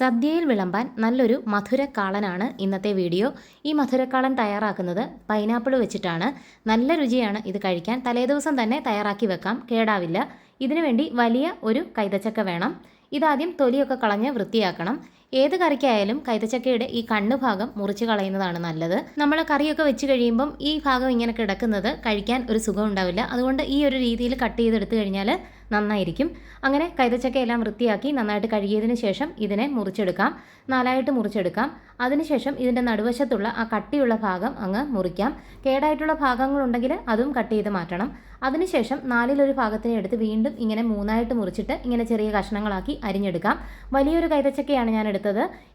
സദ്യയിൽ വിളമ്പാൻ നല്ലൊരു മധുരക്കാളനാണ് ഇന്നത്തെ വീഡിയോ. ഈ മധുരക്കാളൻ തയ്യാറാക്കുന്നത് പൈനാപ്പിൾ വെച്ചിട്ടാണ്. നല്ല രുചിയാണ് ഇത് കഴിക്കാൻ. തലേദിവസം തന്നെ തയ്യാറാക്കി വെക്കാം. കേടാവില്ല. ഇതിനുവേണ്ടി വലിയ ഒരു കൈതച്ചക്ക വേണം. ഇതാദ്യം തൊലിയൊക്കെ കളഞ്ഞ് വൃത്തിയാക്കണം. ഏത് കറിക്കായാലും കൈതച്ചക്കയുടെ ഈ കണ്ണ് ഭാഗം മുറിച്ച് കളയുന്നതാണ് നല്ലത്. നമ്മൾ കറിയൊക്കെ വെച്ച് കഴിയുമ്പം ഈ ഭാഗം ഇങ്ങനെ കിടക്കുന്നത് കഴിക്കാൻ ഒരു സുഖം ഉണ്ടാവില്ല. അതുകൊണ്ട് ഈ ഒരു രീതിയിൽ കട്ട് ചെയ്തെടുത്തു കഴിഞ്ഞാൽ നന്നായിരിക്കും. അങ്ങനെ കൈതച്ചക്ക എല്ലാം വൃത്തിയാക്കി നന്നായിട്ട് കഴുകിയതിന് ശേഷം ഇതിനെ മുറിച്ചെടുക്കാം. നാലായിട്ട് മുറിച്ചെടുക്കാം. അതിനുശേഷം ഇതിന്റെ നടുവശത്തുള്ള ആ കട്ടിയുള്ള ഭാഗം അങ്ങ് മുറിക്കാം. കേടായിട്ടുള്ള ഭാഗങ്ങളുണ്ടെങ്കിൽ അതും കട്ട് ചെയ്ത് മാറ്റണം. അതിനുശേഷം നാലിലൊരു ഭാഗത്തിനെ എടുത്ത് വീണ്ടും ഇങ്ങനെ മൂന്നായിട്ട് മുറിച്ചിട്ട് ഇങ്ങനെ ചെറിയ കഷ്ണങ്ങളാക്കി അരിഞ്ഞെടുക്കാം. വലിയൊരു കൈതച്ചക്കയാണ് ഞാൻ എടുത്തത്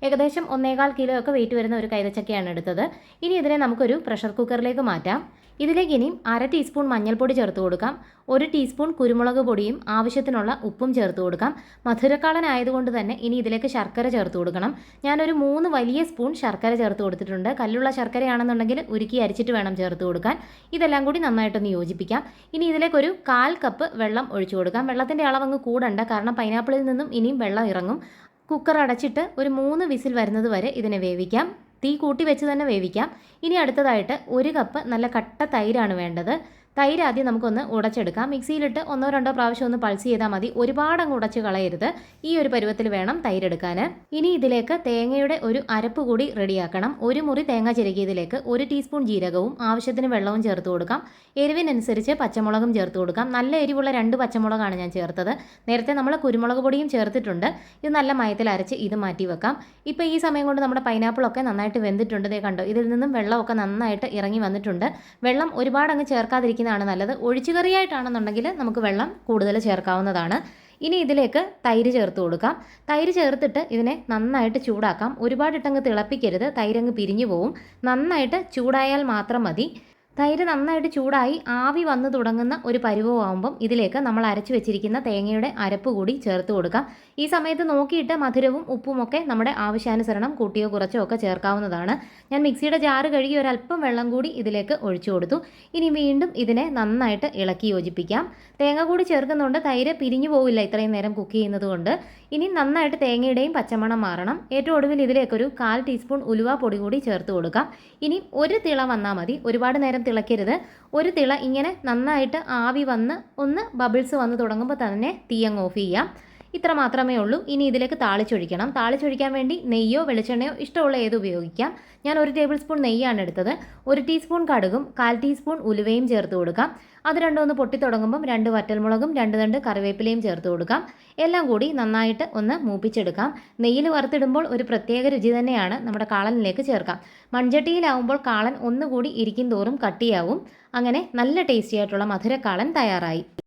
ഏകദേശം ഒന്നേകാൽ കിലോ ഒക്കെ വെയിറ്റ് വരുന്ന ഒരു കൈതച്ചക്കയാണ് എടുത്തത്. ഇനി ഇതിനെ നമുക്കൊരു പ്രഷർ കുക്കറിലേക്ക് മാറ്റാം. ഇതിലേക്ക് ഇനിയും അര ടീസ്പൂൺ മഞ്ഞൾപ്പൊടി ചേർത്ത് കൊടുക്കാം. ഒരു ടീസ്പൂൺ കുരുമുളക് പൊടിയും ആവശ്യത്തിനുള്ള ഉപ്പും ചേർത്ത് കൊടുക്കാം. മധുരക്കാളനായതുകൊണ്ട് തന്നെ ഇനി ഇതിലേക്ക് ശർക്കര ചേർത്ത് കൊടുക്കണം. ഞാനൊരു മൂന്ന് വലിയ സ്പൂൺ ശർക്കര ചേർത്ത് കൊടുത്തിട്ടുണ്ട്. കല്ലുള്ള ശർക്കരയാണെന്നുണ്ടെങ്കിൽ ഉരുക്കി അരിച്ചിട്ട് വേണം ചേർത്ത് കൊടുക്കാൻ. ഇതെല്ലാം കൂടി നന്നായിട്ടൊന്ന് യോജിപ്പിക്കാം. ഇനി ഇതിലേക്കൊരു കാൽ കപ്പ് വെള്ളം ഒഴിച്ചു കൊടുക്കാം. വെള്ളത്തിന്റെ അങ്ങ് കൂടണ്ട. കാരണം പൈനാപ്പിളിൽ നിന്നും ഇനിയും വെള്ളം ഇറങ്ങും. കുക്കർ അടച്ചിട്ട് ഒരു മൂന്ന് വിസിൽ വരുന്നത് വരെ ഇതിനെ വേവിക്കാം. തീ കൂട്ടി വെച്ച് തന്നെ വേവിക്കാം. ഇനി അടുത്തതായിട്ട് ഒരു കപ്പ് നല്ല കട്ട തൈരാണ് വേണ്ടത്. തൈര് ആദ്യം നമുക്കൊന്ന് ഉടച്ചെടുക്കാം. മിക്സിയിലിട്ട് ഒന്നോ രണ്ടോ പ്രാവശ്യം ഒന്ന് പൾസ് ചെയ്താൽ മതി. ഒരുപാട് അങ്ങ് ഉടച്ച് കളയരുത്. ഈ ഒരു പരുവത്തിൽ വേണം തൈരെടുക്കാൻ ഇനി ഇതിലേക്ക് തേങ്ങയുടെ ഒരു അരപ്പ് കൂടി റെഡിയാക്കണം. ഒരു മുറി തേങ്ങ ചിരകിയതിലേക്ക് ഒരു ടീസ്പൂൺ ജീരകവും ആവശ്യത്തിന് വെള്ളവും ചേർത്ത് കൊടുക്കാം. എരിവിനനുസരിച്ച് പച്ചമുളകും ചേർത്ത് കൊടുക്കാം. നല്ല എരിവുള്ള രണ്ട് പച്ചമുളകാണ് ഞാൻ ചേർത്തത്. നേരത്തെ നമ്മൾ കുരുമുളക് പൊടിയും ചേർത്തിട്ടുണ്ട്. ഇത് നല്ല മയത്തിൽ അരച്ച് ഇത് മാറ്റി വെക്കാം. ഇപ്പോൾ ഈ സമയം കൊണ്ട് നമ്മുടെ പൈനാപ്പിളൊക്കെ നന്നായിട്ട് വെന്തിട്ടുണ്ട്. കണ്ടോ? ഇതിൽ നിന്നും വെള്ളമൊക്കെ നന്നായിട്ട് ഇറങ്ങി വന്നിട്ടുണ്ട്. വെള്ളം ഒരുപാട് അങ്ങ് ചേർക്കാതിരിക്കുന്നതാണ് നല്ലത്. ഒഴിച്ചുകറിയായിട്ടാണെന്നുണ്ടെങ്കിൽ നമുക്ക് വെള്ളം കൂടുതൽ ചേർക്കാവുന്നതാണ്. ഇനി ഇതിലേക്ക് തൈര് ചേർത്ത് കൊടുക്കാം. തൈര് ചേർത്തിട്ട് ഇതിനെ നന്നായിട്ട് ചൂടാക്കാം. ഒരുപാട് ഒരുപാടിട്ടങ്ങ് തിളപ്പിക്കരുത്. തൈരങ്ങ് പിരിഞ്ഞു പോവും. നന്നായിട്ട് ചൂടായാൽ മാത്രം മതി. തൈര് നന്നായിട്ട് ചൂടായി ആവി വന്നു തുടങ്ങുന്ന ഒരു പരുവമാകുമ്പം ഇതിലേക്ക് നമ്മൾ അരച്ചു വെച്ചിരിക്കുന്ന തേങ്ങയുടെ അരപ്പ് കൂടി ചേർത്ത് കൊടുക്കാം. ഈ സമയത്ത് നോക്കിയിട്ട് മധുരവും ഉപ്പുമൊക്കെ നമ്മുടെ ആവശ്യാനുസരണം കൂട്ടിയോ കുറച്ചോ ഒക്കെ ചേർക്കാവുന്നതാണ്. ഞാൻ മിക്സിയുടെ ജാറ് കഴുകി ഒരല്പം വെള്ളം കൂടി ഇതിലേക്ക് ഒഴിച്ചു കൊടുത്തു. ഇനി വീണ്ടും ഇതിനെ നന്നായിട്ട് ഇളക്കി യോജിപ്പിക്കാം. തേങ്ങ കൂടി ചേർക്കുന്നുണ്ട്. തൈര് പിരിഞ്ഞു പോവില്ല ഇത്രയും നേരം കുക്ക് ചെയ്യുന്നത് കൊണ്ട് ഇനി നന്നായിട്ട് തേങ്ങയുടെയും പച്ചമണം മാറണം. ഏറ്റവും ഒടുവിൽ ഇതിലേക്കൊരു കാൽ ടീസ്പൂൺ ഉലുവ പൊടി കൂടി ചേർത്ത് കൊടുക്കാം. ഇനി ഒരു തിള വന്നാൽ മതി. ഒരുപാട് നേരം തിളയ്ക്കരുത് ഒരു തിള ഇങ്ങനെ നന്നായിട്ട് ആവി വന്ന് ഒന്ന് ബബിൾസ് വന്ന് തുടങ്ങുമ്പോൾ തന്നെ തീ അങ്ങ് ഓഫ് ചെയ്യാം. ഇത്ര മാത്രമേ ഉള്ളൂ. ഇനി ഇതിലേക്ക് താളിച്ചൊഴിക്കണം. താളിച്ചൊഴിക്കാൻ വേണ്ടി നെയ്യോ വെളിച്ചെണ്ണയോ ഇഷ്ടമുള്ള ഏത് ഉപയോഗിക്കാം? ഞാൻ ഒരു ടേബിൾ സ്പൂൺ നെയ്യാണ് എടുത്തത്. ഒരു ടീസ്പൂൺ കടുകും കാൽ ടീസ്പൂൺ ഉലുവയും ചേർത്ത് കൊടുക്കാം. അത് രണ്ടും ഒന്ന് പൊട്ടി രണ്ട് വറ്റൽമുളകും രണ്ട് രണ്ട് കറിവേപ്പിലയും ചേർത്ത് കൊടുക്കാം. എല്ലാം കൂടി നന്നായിട്ട് ഒന്ന് മൂപ്പിച്ചെടുക്കാം. നെയ്യിൽ വറുത്തിടുമ്പോൾ ഒരു പ്രത്യേക രുചി തന്നെയാണ് നമ്മുടെ കാളനിലേക്ക് ചേർക്കാം. മൺചട്ടിയിലാവുമ്പോൾ കാളൻ ഒന്നുകൂടി ഇരിക്കും തോറും കട്ടിയാവും. അങ്ങനെ നല്ല ടേസ്റ്റി ആയിട്ടുള്ള മധുരക്കാളൻ തയ്യാറായി.